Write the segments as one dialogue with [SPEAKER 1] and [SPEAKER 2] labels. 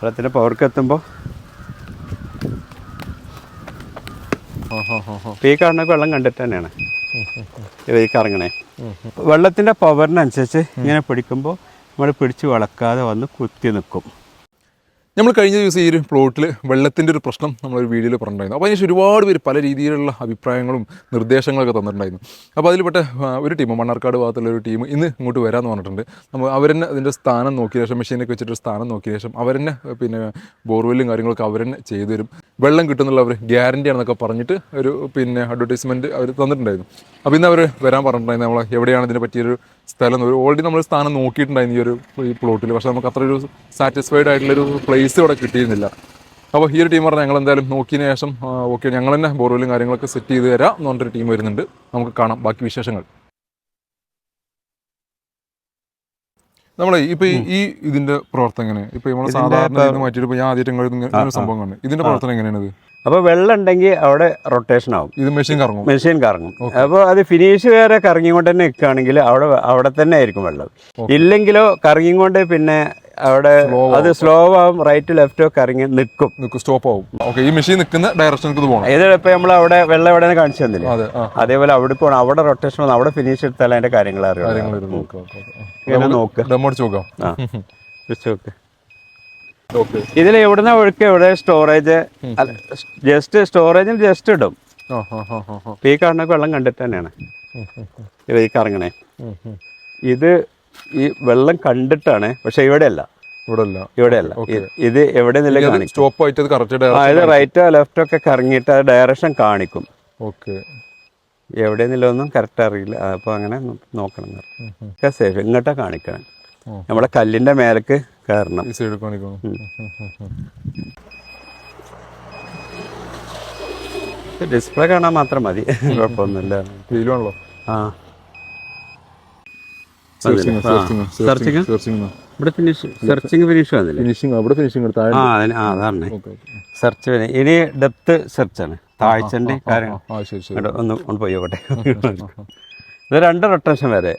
[SPEAKER 1] വെള്ളത്തിന്റെ പവർക്ക് എത്തുമ്പോൾ ഈ കാണുന്ന വെള്ളം കണ്ടിട്ട് തന്നെയാണ്. ഈ കറങ്ങണേ. വെള്ളത്തിന്റെ പവറിനനുസരിച്ച് ഇങ്ങനെ പിടിക്കുമ്പോൾ നമ്മൾ പിടിച്ച് വളക്കാതെ വന്ന് കുത്തി നിൽക്കും
[SPEAKER 2] നമ്മൾ കഴിഞ്ഞ ദിവസം ഈ ഒരു പ്ലോട്ടിൽ വെള്ളത്തിന്റെ ഒരു പ്രശ്നം നമ്മളൊരു വീഡിയോയിൽ പറഞ്ഞിട്ടുണ്ടായിരുന്നു. അപ്പോൾ അതിനുശേഷം ഒരുപാട് പേര് പല രീതിയിലുള്ള അഭിപ്രായങ്ങളും നിർദ്ദേശങ്ങളൊക്കെ തന്നിട്ടുണ്ടായിരുന്നു. അപ്പോൾ അതിൽപ്പെട്ട ഒരു ടീം മണ്ണാർക്കാട് ഭാഗത്തുള്ള ഒരു ടീം ഇന്ന് ഇങ്ങോട്ട് വരാമെന്ന് പറഞ്ഞിട്ടുണ്ട്. നമ്മൾ അവരെന്നെ അതിന്റെ സ്ഥാനം നോക്കിയ ശേഷം മെഷീനൊക്കെ വെച്ചിട്ട് സ്ഥാനം നോക്കിയ ശേഷം അവരെന്നെ പിന്നെ ബോർവെല്ലും കാര്യങ്ങളൊക്കെ അവരെന്നെ ചെയ്തു തരും. വെള്ളം കിട്ടുന്നുള്ള അവർ ഗ്യാരണ്ടി ആണെന്നൊക്കെ പറഞ്ഞിട്ട് ഒരു പിന്നെ അഡ്വർടൈസ്മെന്റ് അവർ തന്നിട്ടുണ്ടായിരുന്നു. അപ്പോൾ ഇന്ന് അവർ വരാൻ പറഞ്ഞിട്ടുണ്ടായിരുന്നു. നമ്മൾ എവിടെയാണ് ഇതിനെ പറ്റിയൊരു സ്ഥലം ഓൾറെഡി നമ്മൾ സ്ഥാനം നോക്കിയിട്ടുണ്ടായിരുന്നു ഈ ഒരു ഈ പ്ലോട്ടിൽ പക്ഷേ നമുക്ക് അത്ര ഒരു സാറ്റിസ്ഫൈഡ് ആയിട്ടുള്ളൊരു പ്ലേസ് ഇവിടെ കിട്ടിയിരുന്നില്ല. അപ്പോൾ ഈ ഒരു ടീം പറഞ്ഞാൽ ഞങ്ങൾ എന്തായാലും നോക്കിയതിന് ശേഷം ഓക്കെ ഞങ്ങൾ തന്നെ ബോർവെല്ലും കാര്യങ്ങളൊക്കെ സെറ്റ് ചെയ്ത് തരാം എന്ന് പറഞ്ഞിട്ടൊരു ടീം വരുന്നുണ്ട്. നമുക്ക് കാണാം. ബാക്കി വിശേഷങ്ങൾ. നമ്മൾ ഇപ്പൊ ഈ- ഇതിന്റെ പ്രവർത്തനം എങ്ങനെ? ഇപ്പൊ നമ്മൾ സാധാരണ മാറ്റിയിട്ട് ഞാൻ ആദ്യമായിട്ട് ഇങ്ങനെ സംഭവം കാണുന്നത് ഇതിന്റെ പ്രവർത്തനം എങ്ങനെയാണ്
[SPEAKER 1] അപ്പോൾ വെള്ളം ഉണ്ടെങ്കിൽ അവിടെ റൊട്ടേഷൻ ആവും.
[SPEAKER 2] ഇത് മെഷീൻ കറങ്ങും.
[SPEAKER 1] മെഷീൻ കറങ്ങും. അപ്പോൾ അത് ഫിനിഷ് വേറെ കറങ്ങിക്കൊണ്ട് തന്നെ നിൽക്കുകയാണെങ്കിൽ അവിടെ അവിടെ തന്നെ ആയിരിക്കും വെള്ളം. ഇല്ലെങ്കിലോ കറങ്ങിക്കൊണ്ട് പിന്നെ അവിടെ അത് സ്ലോ ആവും റൈറ്റ് ലെഫ്റ്റ് ഒക്കെ ഇറങ്ങി
[SPEAKER 2] നിൽക്കും സ്റ്റോപ്പ് ആവും. ഓക്കെ ഈ മെഷീൻ നിൽക്കുന്ന ഡയറക്ഷൻ പോകണം
[SPEAKER 1] ഇത് നമ്മൾ അവിടെ വെള്ളം എവിടെ കാണിച്ചു തന്നില്ലേ? അതേപോലെ അവിടെ പോകണം അവിടെ റൊട്ടേഷൻ വന്ന് അവിടെ ഫിനിഷ് എടുത്താൽ അതിന്റെ കാര്യങ്ങൾ അറിയാം നോക്ക്. ഇതിൽ എവിടുന്ന ഒഴുക്ക്? എവിടെ? സ്റ്റോറേജ് ജസ്റ്റ് സ്റ്റോറേജിൽ ജസ്റ്റ് ഇടും. ഈ കാണുന്ന വെള്ളം കണ്ടിട്ട് തന്നെയാണ്. ഇത് ഈ കറങ്ങണേ. ഇത് ഈ വെള്ളം കണ്ടിട്ടാണ് പക്ഷെ ഇവിടെയല്ല. ഇവിടെയല്ല.
[SPEAKER 2] ഇവിടെ അല്ല
[SPEAKER 1] ഇവിടെ അല്ല ഇത് എവിടെ നില കാണിക്കും?
[SPEAKER 2] സ്റ്റോപ്പ് ആയിട്ട്
[SPEAKER 1] റൈറ്റോ ലെഫ്റ്റോ ഒക്കെ കറങ്ങിയിട്ട് ആ ഡയറക്ഷൻ കാണിക്കും.
[SPEAKER 2] ഓക്കെ
[SPEAKER 1] എവിടെ നിലൊന്നും കറക്റ്റ് അറിയില്ല. അപ്പോൾ അങ്ങനെ നോക്കണം. ഒക്കെ സേഫ് ഇങ്ങോട്ടാ കാണിക്കണം. നമ്മളെ കല്ലിന്റെ മേലക്ക് കയറണം. ഡിസ്പ്ലേ കാണാൻ മാത്രം മതി. കുഴപ്പമൊന്നുമില്ല. ആ.
[SPEAKER 2] സെർച്ചിങ്
[SPEAKER 1] ഇവിടെ ഫിനിഷ് സെർച്ചിങ് ഫിനിഷ് വന്നില്ലേ?
[SPEAKER 2] അവിടെ
[SPEAKER 1] ആ അതാണ്. സെർച്ച് ഇനി ഡെപ്ത് സെർച്ചാണ് താഴ്ചന്റെ കാര്യം.
[SPEAKER 2] ആ ശരി ശരി.
[SPEAKER 1] ഇങ്ങോട്ട് ഒന്ന് ഒന്ന് പോയോട്ടെ ഇത് രണ്ട് റൊട്ടേഷൻ വരെ.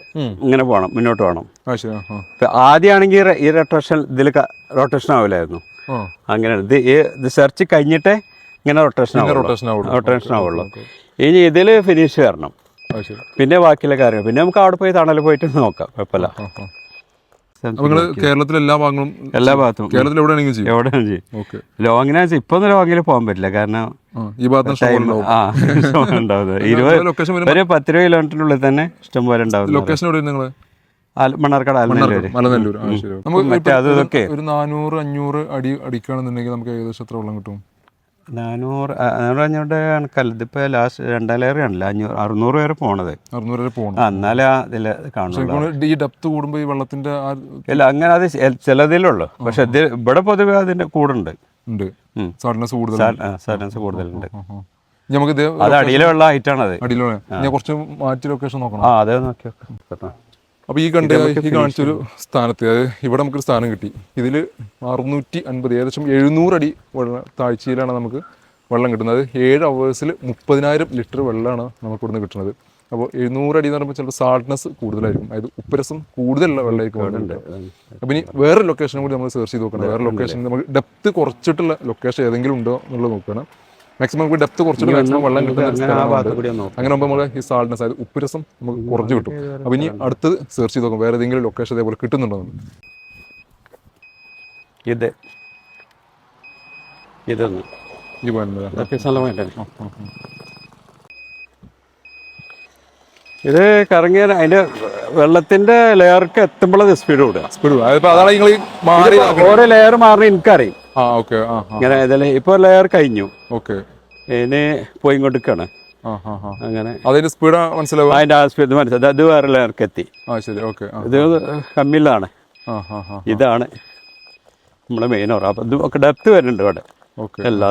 [SPEAKER 1] ഇങ്ങനെ പോകണം മുന്നോട്ട് പോകണം ആദ്യമാണെങ്കിൽ ഈ റൊട്ടേഷൻ ഇതിൽ റൊട്ടേഷൻ ആവില്ലായിരുന്നു. അങ്ങനെ ഇത് ഇത് സെർച്ച് കഴിഞ്ഞിട്ടേ ഇങ്ങനെ റൊട്ടേഷൻ
[SPEAKER 2] റൊട്ടേഷൻ ആവുള്ളൂ.
[SPEAKER 1] ഇനി ഇതിൽ ഫിനിഷ്
[SPEAKER 2] ശരി
[SPEAKER 1] പിന്നെ ബാക്കിയുള്ള കാര്യങ്ങൾ. പിന്നെ നമുക്ക് അവിടെ പോയി തണൽ പോയിട്ട് നോക്കാം. കുഴപ്പമില്ല.
[SPEAKER 2] നിങ്ങൾ കേരളത്തിലെ എല്ലാ ഭാഗങ്ങളും
[SPEAKER 1] എല്ലാ ഭാഗത്തും.
[SPEAKER 2] കേരളത്തിൽ എവിടെയാണെങ്കിലും ചെയ്യും?
[SPEAKER 1] എവിടെ ചെയ്യും. ഇപ്പൊ ഒന്നും ലോങ്ങിൽ പോകാൻ പറ്റില്ല. കാരണം
[SPEAKER 2] ഈ ഭാഗത്ത് ഇഷ്ടം പോലെ ഉണ്ടാവും.
[SPEAKER 1] ഇരുപത്
[SPEAKER 2] ലൊക്കേഷൻ
[SPEAKER 1] ഒരു പത്ത് രൂപ കിലോമീറ്ററിനുള്ളിൽ തന്നെ ഇഷ്ടംപോലെ ഉണ്ടാവുന്നത്
[SPEAKER 2] ലൊക്കേഷൻ എവിടെ നിങ്ങൾ?
[SPEAKER 1] ആൽ- മണ്ണാർക്കാട്
[SPEAKER 2] മലനല്ലൂർ നമുക്ക്. ഒരു നാനൂറ് അഞ്ഞൂറ് അടി അടിക്കുകയാണെന്നുണ്ടെങ്കിൽ നമുക്ക് ഏകദേശം എത്ര വെള്ളം കിട്ടും?
[SPEAKER 1] നാനൂറ് നാനൂറ് അഞ്ഞൂറ് കണക്കല്ല. ഇതിപ്പോ ലാസ്റ്റ് രണ്ടായിരം ആണല്ലോ അഞ്ഞൂറ് അറുന്നൂറ് വരെ പോണത്.
[SPEAKER 2] അറുന്നൂറ് വരെ പോകണം
[SPEAKER 1] എന്നാലേ ആ ഇതിൽ കാണുള്ളൂ.
[SPEAKER 2] ഈ ഡെപ്ത് കൂടുമ്പോൾ ഈ വെള്ളത്തിന്റെ
[SPEAKER 1] അല്ല അങ്ങനെ അത് ചിലതിലുള്ളൂ. പക്ഷെ ഇത് ഇവിടെ പൊതുവെ അതിന്റെ കൂടുണ്ട്.
[SPEAKER 2] ഉണ്ട്.
[SPEAKER 1] ഉം.
[SPEAKER 2] സാഡ്നസ് കൂടുതൽ.
[SPEAKER 1] സാധനസ് കൂടുതലുണ്ട്.
[SPEAKER 2] നമുക്ക്
[SPEAKER 1] അത് അടിയിലുള്ള ഹൈറ്റാണ് അത്
[SPEAKER 2] അടിയിലോ ഞാൻ കുറച്ച് മാറ്റി ലൊക്കേഷൻ നോക്കണം.
[SPEAKER 1] ആ അതെ നോക്കാം
[SPEAKER 2] അപ്പോൾ ഈ കണ്ട ഈ കാണിച്ചൊരു സ്ഥാനത്ത് അതായത് ഇവിടെ നമുക്കൊരു സ്ഥാനം കിട്ടി. ഇതിൽ അറുന്നൂറ്റി അൻപത് ഏകദേശം എഴുന്നൂറടി അടി വെള്ളം താഴ്ചയിലാണ് നമുക്ക് വെള്ളം കിട്ടുന്നത്. ഏഴ് അവേഴ്സിൽ മുപ്പതിനായിരം ലിറ്റർ വെള്ളമാണ് നമുക്ക് ഇവിടുന്ന് കിട്ടുന്നത്. അപ്പോൾ എഴുന്നൂറ് അടി എന്ന് പറയുമ്പോൾ ചിലപ്പോൾ സാൾട്ട്നെസ് കൂടുതലായിരിക്കും. അതായത് ഉപ്പരസം കൂടുതലുള്ള വെള്ളമായിരിക്കും അപ്പോൾ ഇനി വേറെ ലൊക്കേഷനും കൂടി നമ്മൾ സെർച്ച് ചെയ്ത് നോക്കണം. വേറെ ലൊക്കേഷൻ നമുക്ക് ഡെപ്ത് കുറച്ചിട്ടുള്ള ലൊക്കേഷൻ ഏതെങ്കിലും ഉണ്ടോ എന്നുള്ളത് നോക്കണം. മാക്സിമം നമുക്ക് ഡെപ്ത് കുറച്ചിട്ട് മാക്സിമം വെള്ളം കിട്ടുന്ന
[SPEAKER 1] അങ്ങനെ
[SPEAKER 2] ആകുമ്പോൾ നമ്മൾ ഈ സാൾട്ട്നെസ് അതായത് ഉപ്പുരസം നമുക്ക് കുറഞ്ഞു കിട്ടും. അപ്പോൾ ഇനി അടുത്ത് സെർച്ച് ചെയ്ത് നോക്കാം. വേറെ ഏതെങ്കിലും ലൊക്കേഷൻ അതേപോലെ കിട്ടുന്നുണ്ടോ.
[SPEAKER 1] ഇത്. ഇതൊന്ന്.
[SPEAKER 2] ഈ.
[SPEAKER 1] ഇത് കറങ്ങിയ അതിന്റെ വെള്ളത്തിന്റെ ലെയർക്ക് എത്തുമ്പോഴത് സ്പീഡ് കൂടുക.
[SPEAKER 2] സ്പീഡ് അതിപ്പോ അതാണ് നിങ്ങൾ ഈ
[SPEAKER 1] ഓരോ ലെയർ മാറി എനിക്കറിയും. ഇങ്ങനെ ഇതിൽ ഇപ്പോൾ ലെയർ കഴിഞ്ഞു.
[SPEAKER 2] ഓക്കെ.
[SPEAKER 1] ഇനി പോയി കൊണ്ടിരിക്കുകയാണ് അങ്ങനെ.
[SPEAKER 2] അതിന്റെ സ്പീഡ് മനസ്സിലാവും
[SPEAKER 1] അതിന്റെ ആ സ്പീഡ് മനസ്സിലായി അത് വേറെ ലെയർക്ക് എത്തി.
[SPEAKER 2] ശരി ഓക്കെ
[SPEAKER 1] ഇത് കമ്മിലാണ്. ഇതാണ് നമ്മുടെ മെയിൻ ഓർ അപ്പം ഇത് ഒക്കെ ഡെപ്ത് വരുന്നുണ്ട് ഇവിടെ. എല്ലാ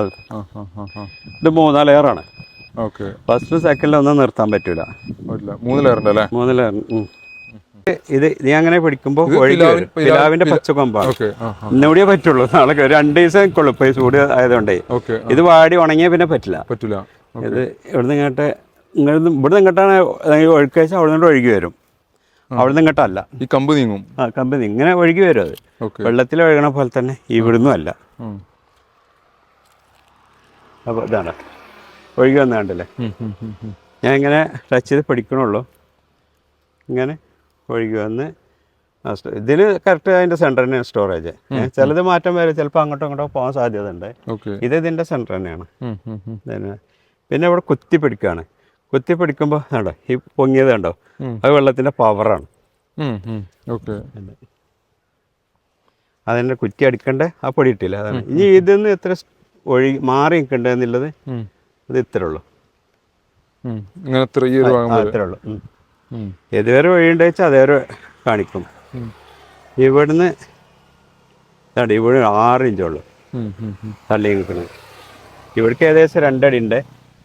[SPEAKER 1] ഇത് മൂന്നാൽ ലെയറാണ് ഫസ്റ്റ് സെക്കൻഡിലൊന്നും നിർത്താൻ പറ്റൂല.
[SPEAKER 2] മൂന്ന് ലെയർ ഉണ്ടല്ലേ?
[SPEAKER 1] മൂന്ന് ലെയർ ഇത് നീ അങ്ങനെ പിടിക്കുമ്പോൾ പിലാവിന്റെ
[SPEAKER 2] പിലാ-
[SPEAKER 1] പച്ചക്കൊമ്പാണ്.
[SPEAKER 2] ആ
[SPEAKER 1] പറ്റുള്ളൂ. നാളെ രണ്ട് ദിവസം നിൽക്കുള്ളൂ ഇപ്പോൾ ചൂട് ആയതുകൊണ്ടേ. ഇത് വാടി ഉണങ്ങിയ പിന്നെ പറ്റില്ല.
[SPEAKER 2] പറ്റില്ല.
[SPEAKER 1] ഇത് ഇവിടുന്ന് ഇങ്ങോട്ട് ഇങ്ങോട്ട് ഇവിടുന്ന് ഇങ്ങോട്ടാണ് ഒഴുക്കഴിച്ചാൽ അവിടെ നിന്ന് ഒഴുകി വരും. അവിടുന്ന് ഇങ്ങോട്ടല്ല
[SPEAKER 2] ഈ കമ്പ് നീങ്ങും.
[SPEAKER 1] ആ കമ്പനി ഇങ്ങനെ ഒഴുകി വരും അത്. വെള്ളത്തിൽ ഒഴുകണ പോലെ തന്നെ ഇവിടുന്നും അല്ല. അപ്പോൾ ഇതാണ്. ഒഴുകി വന്നാണ്ടല്ലേ ഞാൻ ഇങ്ങനെ ടച്ച് ചെയ്ത് പഠിക്കണുള്ളൂ ഇങ്ങനെ ഒഴുകി വന്ന് ഇതിൽ കറക്റ്റ് അതിന്റെ സെന്റർ തന്നെയാണ് സ്റ്റോറേജ് ചിലത് മാറ്റം വരെ ചിലപ്പോൾ അങ്ങോട്ടും ഇങ്ങോട്ടോ പോകാൻ സാധ്യത ഉണ്ട് ഇത് ഇതിന്റെ സെന്റർ തന്നെയാണ്. പിന്നെ ഇവിടെ കുത്തി പിടിക്കുകയാണ് കുത്തി പിടിക്കുമ്പോൾ കണ്ടോ ഈ പൊങ്ങിയത് കണ്ടോ? അത് വെള്ളത്തിന്റെ പവറാണ്
[SPEAKER 2] അതിന്റെ
[SPEAKER 1] അതിന്റെ കുറ്റി അടിക്കണ്ടേ? ആ പൊടി ഇട്ടില്ല അതാണ്. ഇനി ഇതിന്ന് എത്ര ഒഴി ഒഴുകി മാറി നിൽക്കണ്ടേ എന്നുള്ളത് ഇത് ഇത്രേ ഉള്ളൂ.
[SPEAKER 2] ഇങ്ങനെ ഇത്ര
[SPEAKER 1] ഉള്ളൂ. ഏതുവരെ വഴിയുണ്ട് വെച്ചാൽ അതേവരെ കാണിക്കും. ഇവിടുന്ന് തടി ഇവിടെ ആറ് ഇഞ്ചുള്ളു തള്ളി നിൽക്കുന്നത് ഇവിടേക്ക് ഏകദേശം രണ്ടടി ഉണ്ട്.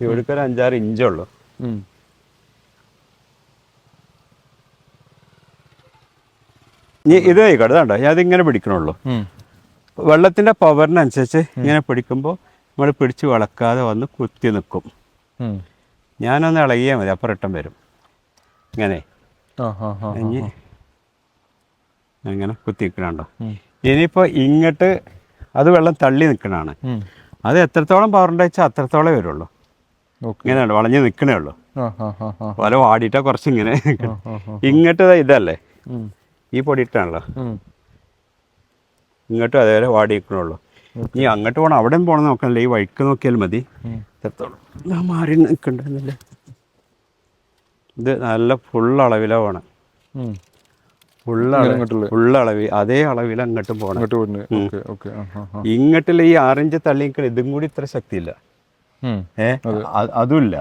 [SPEAKER 1] ഇവിടേക്ക് ഒരു അഞ്ചാറ് ഇഞ്ചുള്ളു ഇനി ഇത് ആയിക്കോട്ടെ കണ്ടോ ഞാൻ ഇതിങ്ങനെ പിടിക്കണുള്ളൂ. വെള്ളത്തിന്റെ പവറിനനുസരിച്ച് ഇങ്ങനെ പിടിക്കുമ്പോൾ നമ്മൾ പിടിച്ച് വളക്കാതെ വന്ന് കുത്തി നിൽക്കും ഞാനൊന്ന് ഇളകിയാൽ മതി അപ്പം റിട്ടം വരും. ഇങ്ങനെ. ഇനി അങ്ങനെ കുത്തി നിൽക്കണുണ്ടോ? ഇനിയിപ്പോൾ ഇങ്ങോട്ട് അത് വെള്ളം തള്ളി നിൽക്കണതാണ് അത് എത്രത്തോളം പവർ വെച്ചാൽ അത്രത്തോളം വരുള്ളൂ.
[SPEAKER 2] ഇങ്ങനെയാണ്
[SPEAKER 1] ഇങ്ങനെയുണ്ട് വളഞ്ഞ് നിൽക്കണേ ഉള്ളൂ. വല വാടിയിട്ടാ കുറച്ച് ഇങ്ങനെ. ഇങ്ങോട്ട് ഇതല്ലേ? ഈ പൊടിയിട്ടാണല്ലോ ഇങ്ങോട്ടും അതേപോലെ വാടി നിൽക്കണുള്ളൂ നീ അങ്ങോട്ട് പോകണം അവിടെയും പോകണം നോക്കണല്ലേ. ഈ വഴിക്ക് നോക്കിയാൽ മതി. എത്രത്തോളം മാറി നിൽക്കണ്ടെന്നില്ല ഇത് നല്ല ഫുൾ അളവിലാണ് പോകണം ഫുൾ അളവ്. അതേ അളവിൽ അങ്ങോട്ട് പോകണം
[SPEAKER 2] അങ്ങോട്ട്
[SPEAKER 1] ഇങ്ങോട്ടുള്ള ഈ ആറിഞ്ച് തള്ളി ഇതും കൂടി ഇത്ര ശക്തിയില്ല. ഏ? അതുമില്ല.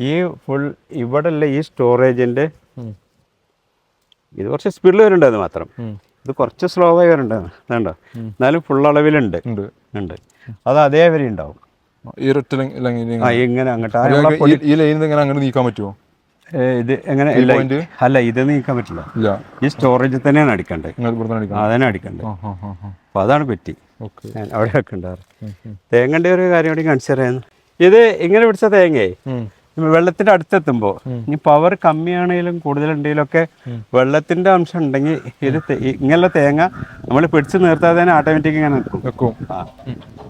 [SPEAKER 1] ഈ ഫുൾ ഇവിടെ ഉള്ള ഈ സ്റ്റോറേജിന്റെ ഇത് കുറച്ച് സ്പീഡിൽ വരുന്നുണ്ട് മാത്രം. ഇത് കുറച്ച് സ്ലോ ആയി വരുന്നുണ്ട് വേണ്ട എന്നാലും ഫുൾ അളവിലുണ്ട്.
[SPEAKER 2] ഉണ്ട്.
[SPEAKER 1] അത് അതേ വരെ ഉണ്ടാവും.
[SPEAKER 2] ഈ
[SPEAKER 1] ഇങ്ങനെ അങ്ങോട്ട്
[SPEAKER 2] ഈ- ലൈനിൽ ഇങ്ങനെ അങ്ങനെ നീക്കാൻ പറ്റുമോ
[SPEAKER 1] ഇത് എങ്ങനെ? അല്ല ഇത് നീക്കാൻ പറ്റില്ല. ഈ സ്റ്റോറേജിൽ തന്നെയാണ് അടിക്കേണ്ടത് അതന്നെ അടിക്കേണ്ടത്
[SPEAKER 2] ആ
[SPEAKER 1] അപ്പോൾ അതാണ് പറ്റി. ഞാൻ അവിടെ വെക്കണ്ടാറ്. തേങ്ങന്റെ ഒരു കാര്യം കൂടി കൺസിഡർ ചെയ്യുന്നു ഇത് ഇങ്ങനെ പിടിച്ച തേങ്ങയെ വെള്ളത്തിന്റെ അടുത്തെത്തുമ്പോൾ ഇനി പവർ കമ്മിയാണെങ്കിലും കൂടുതലുണ്ടെങ്കിലും ഒക്കെ വെള്ളത്തിന്റെ അംശം ഉണ്ടെങ്കിൽ ഇത് ഇങ്ങനെയുള്ള തേങ്ങ നമ്മൾ പിടിച്ചു നിർത്താതെ തന്നെ ഓട്ടോമാറ്റിക് ഇങ്ങനെ നിൽക്കും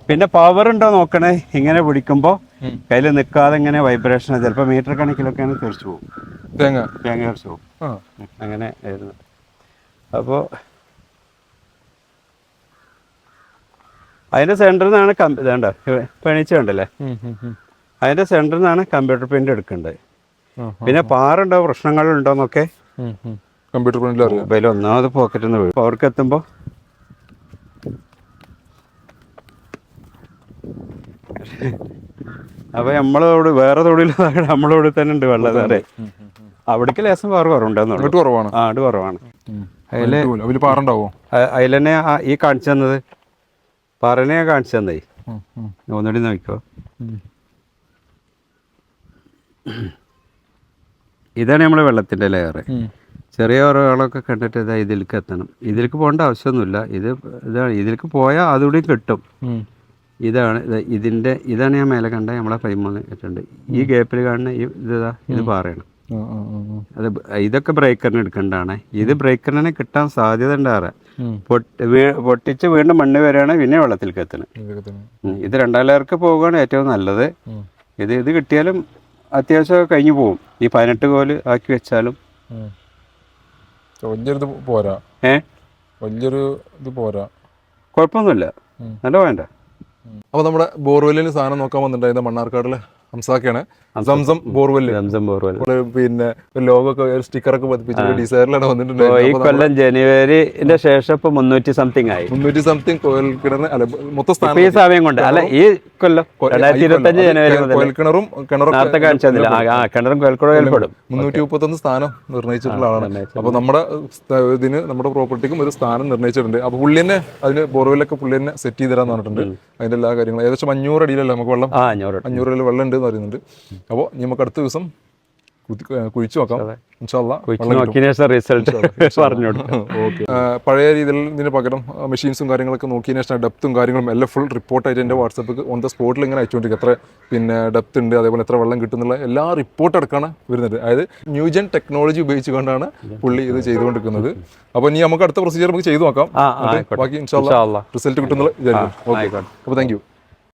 [SPEAKER 1] പിന്നെ പവർ ഉണ്ടോ നോക്കണേ. ഇങ്ങനെ പിടിക്കുമ്പോൾ കയ്യിൽ നിൽക്കാതെ ഇങ്ങനെ വൈബ്രേഷൻ ചിലപ്പോൾ മീറ്റർ കണക്കിലൊക്കെയാണ് തെറിച്ചു പോകും.
[SPEAKER 2] തേങ്ങ.
[SPEAKER 1] തേങ്ങ തെറിച്ചു പോകും. അങ്ങനെ ആയിരുന്നു. അപ്പോൾ അതിന്റെ സെന്ററിൽ നിന്നാണ് ഇതേണ്ട? പണിച്ച കണ്ടല്ലേ? അതിന്റെ സെന്ററിൽ നിന്നാണ് കമ്പ്യൂട്ടർ പ്രിന്റ് എടുക്കേണ്ടത്. പിന്നെ പാറുണ്ടോ? പ്രശ്നങ്ങളുണ്ടോന്നൊക്കെ
[SPEAKER 2] കമ്പ്യൂട്ടർ പ്രിന്റിൽ അറിയാം.
[SPEAKER 1] ഒന്നാമത് പോക്കറ്റിൽ നിന്ന് വീഴും. അവർക്ക് എത്തുമ്പോൾ അപ്പോൾ നമ്മളോട് വേറെ തൊഴിൽ നമ്മളോട് തന്നെ ഉണ്ട് വെള്ളം. അതെ. അവിടേക്ക് ലേശം വേറെ കുറവുണ്ടെന്നുള്ളൂ.
[SPEAKER 2] കുറവാണ്.
[SPEAKER 1] ആ അത് കുറവാണ്.
[SPEAKER 2] അതിൽ
[SPEAKER 1] അതിൽ പാറുണ്ടാവോ? ഈ കാണിച്ചു തന്നത്. പറഞ്ഞ കാണിച്ചു തന്നേ. ഒന്നുകൂടി നോക്കിക്കോ. ഇതാണ് നമ്മളെ വെള്ളത്തിന്റെ ലെയർ ചെറിയ ഉറവുകളൊക്കെ കണ്ടിട്ട് ഇതാ ഇതിലേക്ക് എത്തണം. ഇതിലേക്ക് പോകേണ്ട ആവശ്യമൊന്നുമില്ല. ഇത് ഇതാണ് ഇതിലേക്ക് പോയാൽ അതുകൂടി കിട്ടും. ഇതാണ് ഇതിന്റെ ഇതിന്റെ ഇതാണ് ഞാൻ മേലെ കണ്ട നമ്മളെ പൈമൂന്ന് കെട്ടുണ്ട് ഈ ഗ്യാപ്പിൽ കാണുന്ന ഈ ഇതാ ഇത് പാറയാണ്. അത് ഇതൊക്കെ ബ്രേക്കറിന് എടുക്കേണ്ടതാണ്. ഇത് ബ്രേക്കറിനെ കിട്ടാൻ സാധ്യത ഉണ്ടാറ് പൊട്ടി പൊട്ടിച്ച് വീണ്ടും മണ്ണ് വരികയാണ് പിന്നെ വെള്ളത്തിൽ കെത്തണ് ഇത് രണ്ടാലേർക്ക് പോവുകയാണ് ഏറ്റവും നല്ലത്. ഇത് ഇത് കിട്ടിയാലും അത്യാവശ്യം കഴിഞ്ഞു പോകും ഈ പതിനെട്ട് കോൽ ആക്കി വെച്ചാലും.
[SPEAKER 2] വലിയൊരു പോരാ.
[SPEAKER 1] ഏ?
[SPEAKER 2] വലിയൊരു ഇത് പോരാ.
[SPEAKER 1] കുഴപ്പമൊന്നുമില്ല. നല്ല വേണ്ട
[SPEAKER 2] അപ്പോൾ നമ്മുടെ ബോർവെല്ലിൽ സാധനം നോക്കാൻ വന്നിട്ടുണ്ടായിരുന്ന മണ്ണാർക്കാടിലെ ഹംസാക്കാണ് സംസം ബോർവെല്ല്.
[SPEAKER 1] സംസം ബോർവെൽ
[SPEAKER 2] പിന്നെ ലോഗോ ഒക്കെ ഒരു സ്റ്റിക്കറൊക്കെ പതിപ്പിച്ച് ഡിസൈറിലാണ്
[SPEAKER 1] ഈ കൊല്ലം ജനുവരിന്റെ ശേഷം ഇപ്പൊ മുന്നൂറ്റി സംതിങ് ആയി.
[SPEAKER 2] മുന്നൂറ്റി സംതിങ് കോയൽ കിടന്ന് അല്ല മൊത്തം സ്ഥാനം
[SPEAKER 1] ഈ സമയം കൊണ്ട് അല്ല ഈ കൊല്ലം. രണ്ടായിരത്തി ഇരുപത്തി അഞ്ച് ജനുവരി മുതൽ
[SPEAKER 2] കിണറും
[SPEAKER 1] നേരത്തെ കാണിച്ചതില്ല ആ കിണറും. കോൽക്കുടയിൽ പെടും
[SPEAKER 2] മുന്നൂറ്റി മുപ്പത്തൊന്ന് സ്ഥാനം നിർണയിച്ചിട്ടുള്ള ആളാണ്. അപ്പൊ നമ്മുടെ ഇതിന് നമ്മുടെ പ്രോപ്പർട്ടിക്കും ഒരു സ്ഥാനം നിർണയിച്ചിട്ടുണ്ട് അപ്പൊ പുള്ളി തന്നെ അതിന് ബോർവെല്ലൊക്കെ പുള്ളി തന്നെ സെറ്റ് ചെയ്ത് തരാന്ന് പറഞ്ഞിട്ടുണ്ട്. അതിന്റെ എല്ലാ കാര്യങ്ങളും. ഏകദേശം അഞ്ഞൂറ് അടിയിലല്ല നമുക്ക് വെള്ളം?
[SPEAKER 1] അഞ്ഞൂറ്
[SPEAKER 2] അടിയിൽ വെള്ളം ഉണ്ട് എന്ന് പറയുന്നുണ്ട്. അപ്പോൾ നമുക്ക് അടുത്ത ദിവസം കുഴിച്ചു നോക്കാം
[SPEAKER 1] റിസൾട്ട് പറഞ്ഞു
[SPEAKER 2] പഴയ രീതിയിൽ ഇതിന് പകരം മെഷീൻസും കാര്യങ്ങളൊക്കെ നോക്കിയതിന് ശേഷം ഡെപ്തും കാര്യങ്ങളും എല്ലാം ഫുൾ റിപ്പോർട്ടായിട്ട് എന്റെ വാട്സപ്പ് ഓൺ ദ സ്പോട്ടിൽ ഇങ്ങനെ അയച്ചുകൊണ്ടിരിക്കും. എത്ര പിന്നെ ഡെപ്ത് ഉണ്ട് അതേപോലെ എത്ര വെള്ളം കിട്ടുന്നുള്ള എല്ലാ റിപ്പോർട്ട് അടക്കമാണ് വരുന്നത്. അതായത് ന്യൂജൻ ടെക്നോളജി ഉപയോഗിച്ചുകൊണ്ടാണ് പുള്ളി ഇത് ചെയ്തുകൊണ്ടിരിക്കുന്നത്. അപ്പോൾ ഇനി നമുക്ക് അടുത്ത പ്രൊസീജിയർ നമുക്ക് ചെയ്തു നോക്കാം. ബാക്കി ഇൻഷാല്ല. റിസൾട്ട് കിട്ടുന്നുള്ള അപ്പോൾ താങ്ക് യു